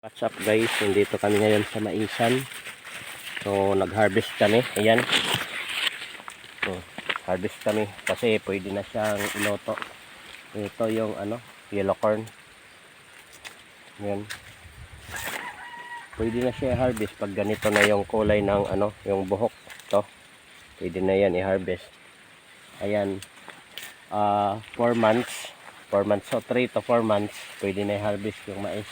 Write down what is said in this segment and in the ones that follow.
What's up guys, nandito kami ngayon sa Maisan. So nag-harvest kami, ayan. So harvest kami kasi pwede na siyang iloto. Ito yung ano, yellow corn. Ayan. Pwede na siya i-harvest pag ganito na yung kulay ng ano, yung buhok. Ito. Pwede na yan i-harvest. Ayan. Ah, 4 months. 4 months, so 3 to 4 months, pwede na i-harvest yung mais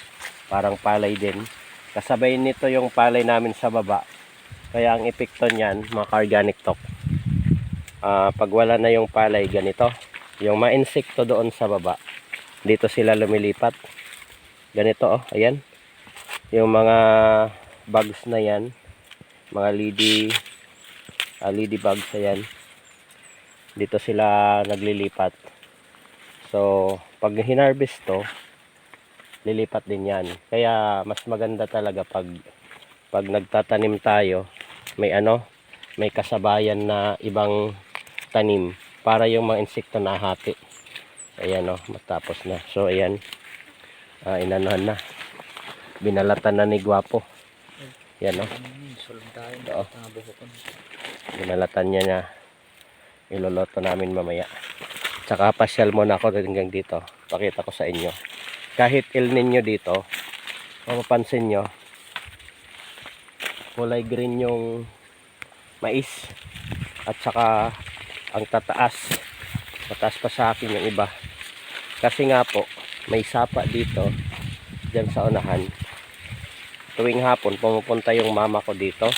parang palay din. Kasabay nito yung palay namin sa baba. Kaya ang epekto niyan, mga organic talk. Ah, pag wala na yung palay, ganito. Yung mga insekto doon sa baba, dito sila lumilipat. Ganito oh, ayan. Yung mga bugs na yan, mga lady, ah, lady bugs, ayan. Dito sila naglilipat. So, pag hinarvest to, lilipat din yan. Kaya mas maganda talaga pag pag nagtatanim tayo, may ano, may kasabayan na ibang tanim para yung mga insekto nahati. Ayan o, matapos na. So ayan, ah, inanuhan na. Binalatan na ni Gwapo. Yan o, Sulong tayo. Oo. Binalatan niya na. Iloloto namin mamaya. Tsaka pasyal muna ako hanggang dito. Pakita ko sa inyo. Kahit El Nino dito, mapapansin nyo, kulay green yung mais. At saka ang tataas. Mataas pa sa akin yung iba. Kasi nga po, may sapa dito, dyan sa unahan. Tuwing hapon, pumupunta yung mama ko dito.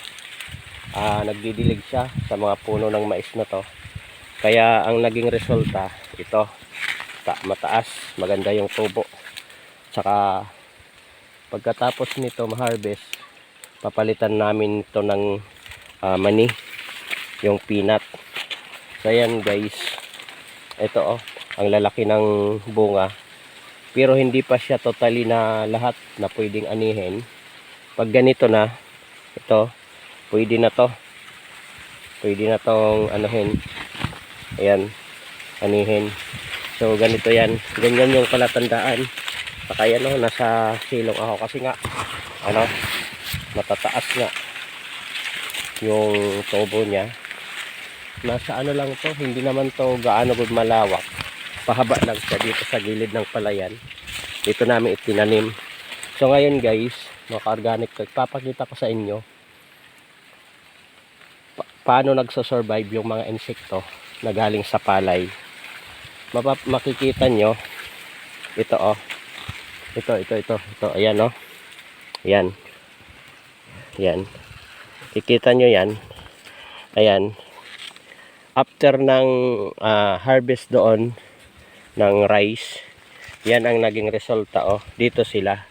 Ah, nagdidilig siya sa mga puno ng mais na to. Kaya ang naging resulta, ito, ta mataas, maganda yung tubo. Tsaka pagkatapos nito ma-harvest, papalitan namin ito ng ah, mani, yung peanut. So ayan guys, ito oh, ang lalaki ng bunga. Pero hindi pa siya totally na lahat na pwedeng anihin. Pag ganito na, ito, pwede na to. Pwede na tong anuhin. Ayan, anihin. So ganito yan. Ganyan yung palatandaan. Saka yan oh, nasa silong ako kasi nga ano, matataas nga yung tubo niya. Nasa ano lang to, hindi naman to gaano good malawak. Pahaba lang siya dito sa gilid ng palayan. Dito namin itinanim. So ngayon guys, mga organic papakita ko sa inyo pa- paano nagso-survive yung mga insekto na galing sa palay. Mapa- makikita nyo, ito oh, ito, ito, ito, ito, ayan oh, ayan, ayan, kikita nyo yan, ayan, after ng ah, harvest doon ng rice, yan ang naging resulta oh, dito sila,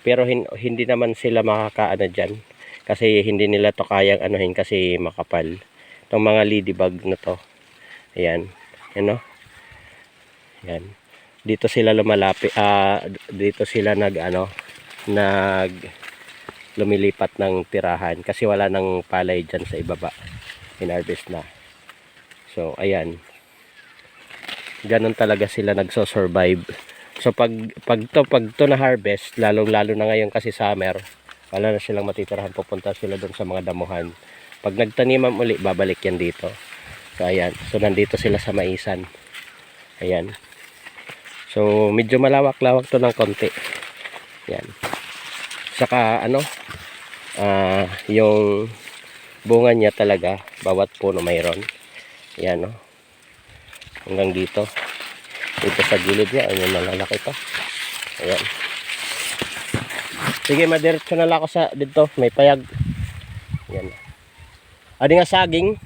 pero hin- hindi naman sila makakaano dyan, kasi hindi nila to kayang anuhin kasi makapal, itong mga ladybug na to, ayan, yan oh, yan. Dito sila lumalapit ah dito sila nag ano nag lumilipat ng tirahan kasi wala nang palay diyan sa ibaba. Inharvest na. So ayan. Ganon talaga sila nagso-survive. So pag pag to pag to na harvest, lalong lalo na ngayon kasi summer, wala na silang matitirahan pupunta sila doon sa mga damuhan. Pag nagtaniman uli, babalik yan dito. So ayan. So nandito sila sa maisan. Ayan. So, medyo malawak-lawak to ng konti. Yan. Saka, ano, ah yung bunga niya talaga, bawat puno mayroon. Yan, no. Hanggang dito. Dito sa gilid niya, ayun, malalaki to. Ayan. Sige, madiretso na lang ako sa dito. May payag. Yan. Adi nga saging.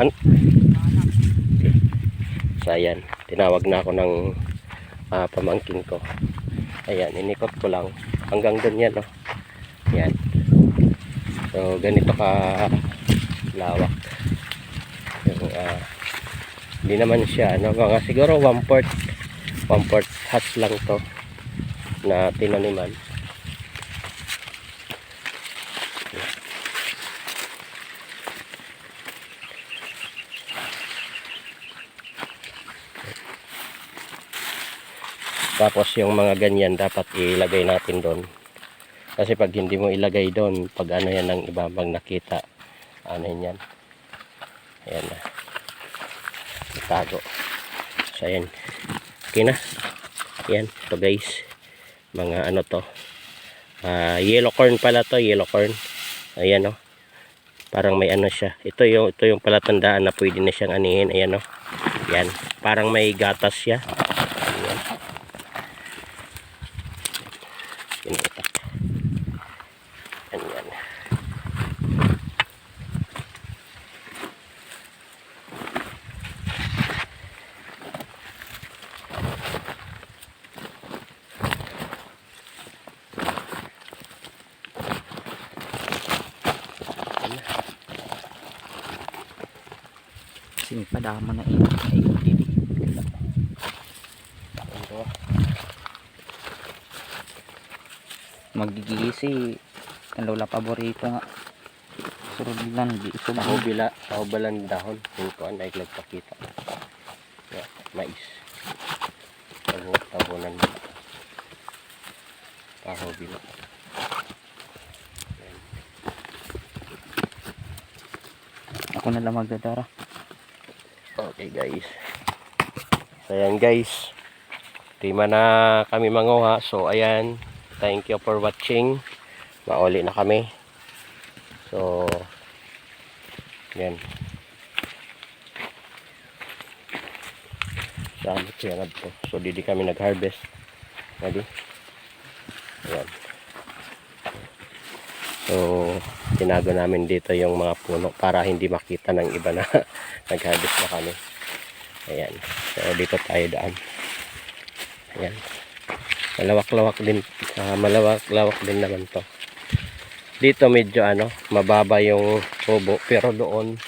An So ayan, tinawag na ako ng ah, pamangkin ko. Ayan, inikot ko lang hanggang doon yan, no. Ayan. So ganito ka lawak. Yung, ah, hindi naman siya, ano, mga siguro one fourth, one fourth hats lang to na tinaniman. Tapos yung mga ganyan dapat ilagay natin doon. Kasi pag hindi mo ilagay doon, pag ano yan ng iba, pag nakita, ano yan. Ayan na. Itago. So, ayan. Okay na. Ayan. Ito guys. Mga ano to. Ah, yellow corn pala to. Yellow corn. Ayan o. Parang may ano siya. Ito yung, ito yung palatandaan na pwede na siyang anihin. Ayan o. Yan. Parang may gatas siya. Ayan. Pinutak. Yan yan. Sing padama na ina. Ay, didi. Ito. Magigisi. Ang lola paborito nga. Surod lang. Di iso ba? Pahubila, pahubalan dahon. Kung kuan ay nagpakita. Yeah, mais. Tabo, tabunan mo. Ako na lang magdadara. Okay guys. So guys. Lima na kami manguha. So ayan. Thank you for watching. Mauli na kami. So yan. Saan siya to. So didi kami nag-harvest. Ready? Ayan. So tinago namin dito yung mga puno para hindi makita ng iba na nag-harvest na kami. Ayan. So, dito tayo daan. Ayan. Malawak-lawak din. ah, malawak-lawak din naman to. Dito medyo ano, mababa yung tubo. Pero doon,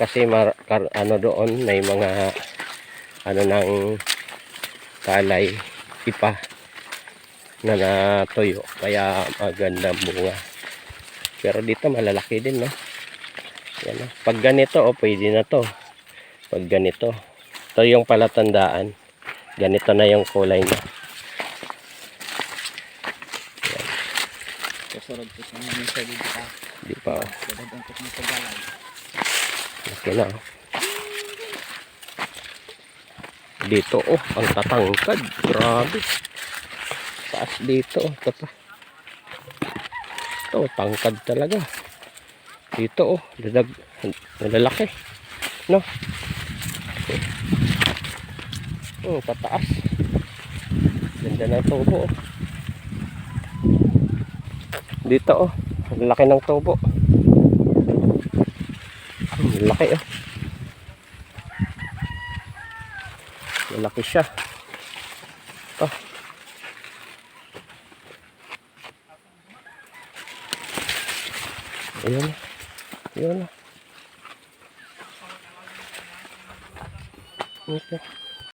kasi mar, kar, ano doon, may mga ano ng kalay, ipa na natuyo. Kaya maganda bunga. Pero dito malalaki din, no? Yan, no? Pag ganito, oh, pwede na to. Pag ganito. Ito yung palatandaan. Ganito na yung kulay niya. Kasurod ko sa mga sa didi ka. Di pa, oh. Surod ang kusang sa balay. Okay na, oh. Dito, oh. Ang tatangkad. Grabe. Taas dito, oh. Pa. Ito, tangkad talaga. Dito, oh. Dadag, nalalaki. No? Oh, pataas. Ganda ng tubo, oh. Dito, oh. Ang laki ng tubo. Ang laki, oh. Malaki siya. Ayun na. Okay.